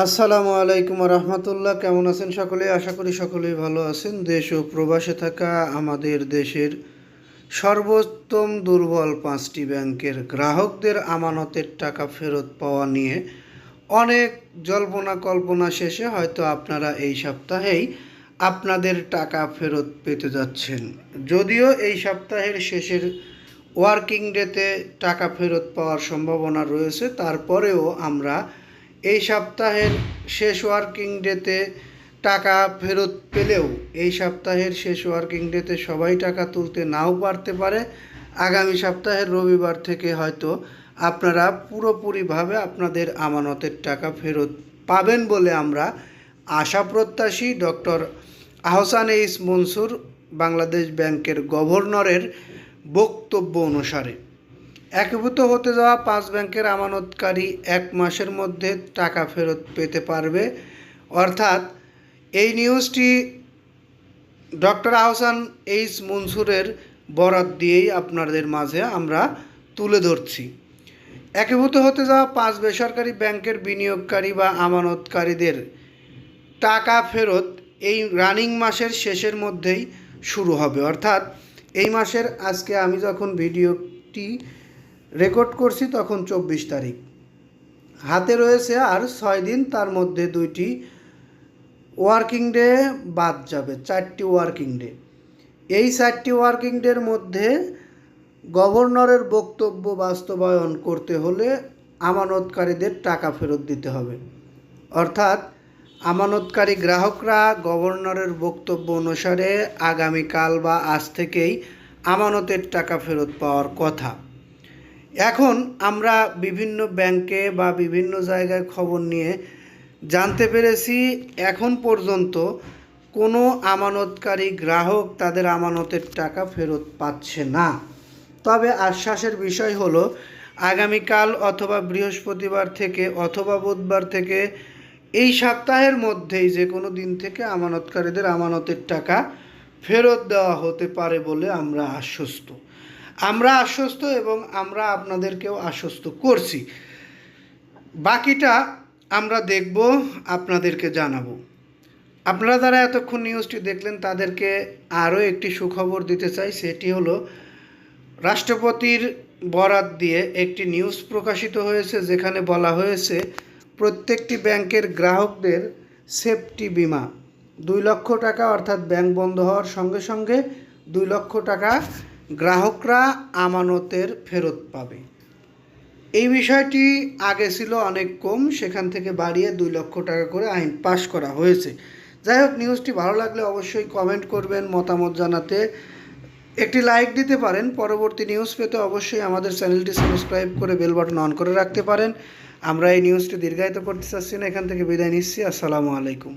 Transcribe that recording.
আসসালামু আলাইকুম রহমতুল্লাহ কেমন আছেন সকলে? আশা করি সকলেই ভালো আছেন। দেশ ও প্রবাসে থাকা আমাদের দেশের সর্বোত্তম দুর্বল পাঁচটি ব্যাংকের গ্রাহকদের আমানতের টাকা ফেরত পাওয়া নিয়ে অনেক জল্পনা কল্পনা শেষে হয়তো আপনারা এই সপ্তাহেই আপনাদের টাকা ফেরত পেতে যাচ্ছেন। যদিও এই সপ্তাহের শেষের ওয়ার্কিং ডেতে টাকা ফেরত পাওয়ার সম্ভাবনা রয়েছে, তারপরেও আমরা এই সপ্তাহের শেষ ওয়ার্কিং ডেতে টাকা ফেরত পেলেও এই সপ্তাহের শেষ ওয়ার্কিং ডেতে সবাই টাকা তুলতে নাও পারতে পারে। আগামী সপ্তাহের রবিবার থেকে হয়তো আপনারা পুরোপুরিভাবে আপনাদের আমানতের টাকা ফেরত পাবেন বলে আমরা আশা প্রত্যাশী। ডক্টর আহসান এইস মনসুর বাংলাদেশ ব্যাংকের গভর্নরের বক্তব্য অনুসারে। একীভূত হতে যাওয়া পাঁচ ব্যাংকের আমানতকারী এক মাসের মধ্যে টাকা ফেরত পেতে পারবে। অর্থাৎ এই নিউজটি ডক্টর আহসান এইচ মনসুরের বরাত দিয়েই আপনাদের মাঝে আমরা তুলে ধরছি। একীভূত হতে যাওয়া পাঁচ বেসরকারি ব্যাংকের বিনিয়োগকারী বা আমানতকারীদের টাকা ফেরত এই রানিং মাসের শেষের মধ্যেই শুরু হবে। অর্থাৎ এই মাসের আজকে আমি যখন ভিডিওটি রেকর্ড করছি তখন চব্বিশ তারিখ। হাতে রয়েছে আর ছয় দিন, তার মধ্যে দুইটি ওয়ার্কিং ডে বাদ যাবে, চারটি ওয়ার্কিং ডে। এই চারটি ওয়ার্কিং ডের মধ্যে গভর্নরের বক্তব্য বাস্তবায়ন করতে হলে আমানতকারীদের টাকা ফেরত দিতে হবে। অর্থাৎ আমানতকারী গ্রাহকরা গভর্নরের বক্তব্য অনুসারে আগামীকাল বা আজ থেকেই আমানতের টাকা ফেরত পাওয়ার কথা। এখন আমরা বিভিন্ন ব্যাংকে বা বিভিন্ন জায়গায় খবর নিয়ে জানতে পেরেছি, এখন পর্যন্ত কোনো আমানতকারী গ্রাহক তাদের আমানতের টাকা ফেরত পাচ্ছে না। তবে আশ্বাসের বিষয় হলো, আগামীকাল অথবা বৃহস্পতিবার থেকে অথবা বুধবার থেকে এই সপ্তাহের মধ্যেই যে কোনো দিন থেকে আমানতকারীদের আমানতের টাকা ফেরত দেওয়া হতে পারে বলে আমরা আশ্বস্ত। আমরা আশ্বস্ত এবং আমরা আপনাদেরকেও আশ্বস্ত করছি। বাকিটা আমরা দেখব, আপনাদেরকে জানাব। আপনারা যারা এতক্ষণ নিউজটি দেখলেন, তাদেরকে আরও একটি সুখবর দিতে চাই, সেটি হলো, রাষ্ট্রপতির বরাত দিয়ে একটি নিউজ প্রকাশিত হয়েছে, যেখানে বলা হয়েছে, প্রত্যেকটি ব্যাংকের গ্রাহকদের সেফটি বিমা, দুই লক্ষ টাকা, অর্থাৎ ব্যাংক বন্ধ হওয়ার সঙ্গে সঙ্গে দুই লক্ষ টাকা গ্রাহকরা আমানতের ফেরত পাবে। এই বিষয়টি আগে ছিল অনেক কম, সেখান থেকে বাড়িয়ে দুই লক্ষ টাকা করে আইন পাশ করা হয়েছে। যাই হোক নিউজটি ভালো লাগলে অবশ্যই কমেন্ট করবেন, মতামত জানাতে। একটি লাইক দিতে পারেন, পরবর্তী নিউজ পেতে অবশ্যই আমাদের চ্যানেলটি সাবস্ক্রাইব করে বেল বাটন অন করে রাখতে পারেন। আমরা এই নিউজটি দীর্ঘায়িত করতে চাচ্ছি না, এখান থেকে বিদায় নিচ্ছি, আসসালামু আলাইকুম।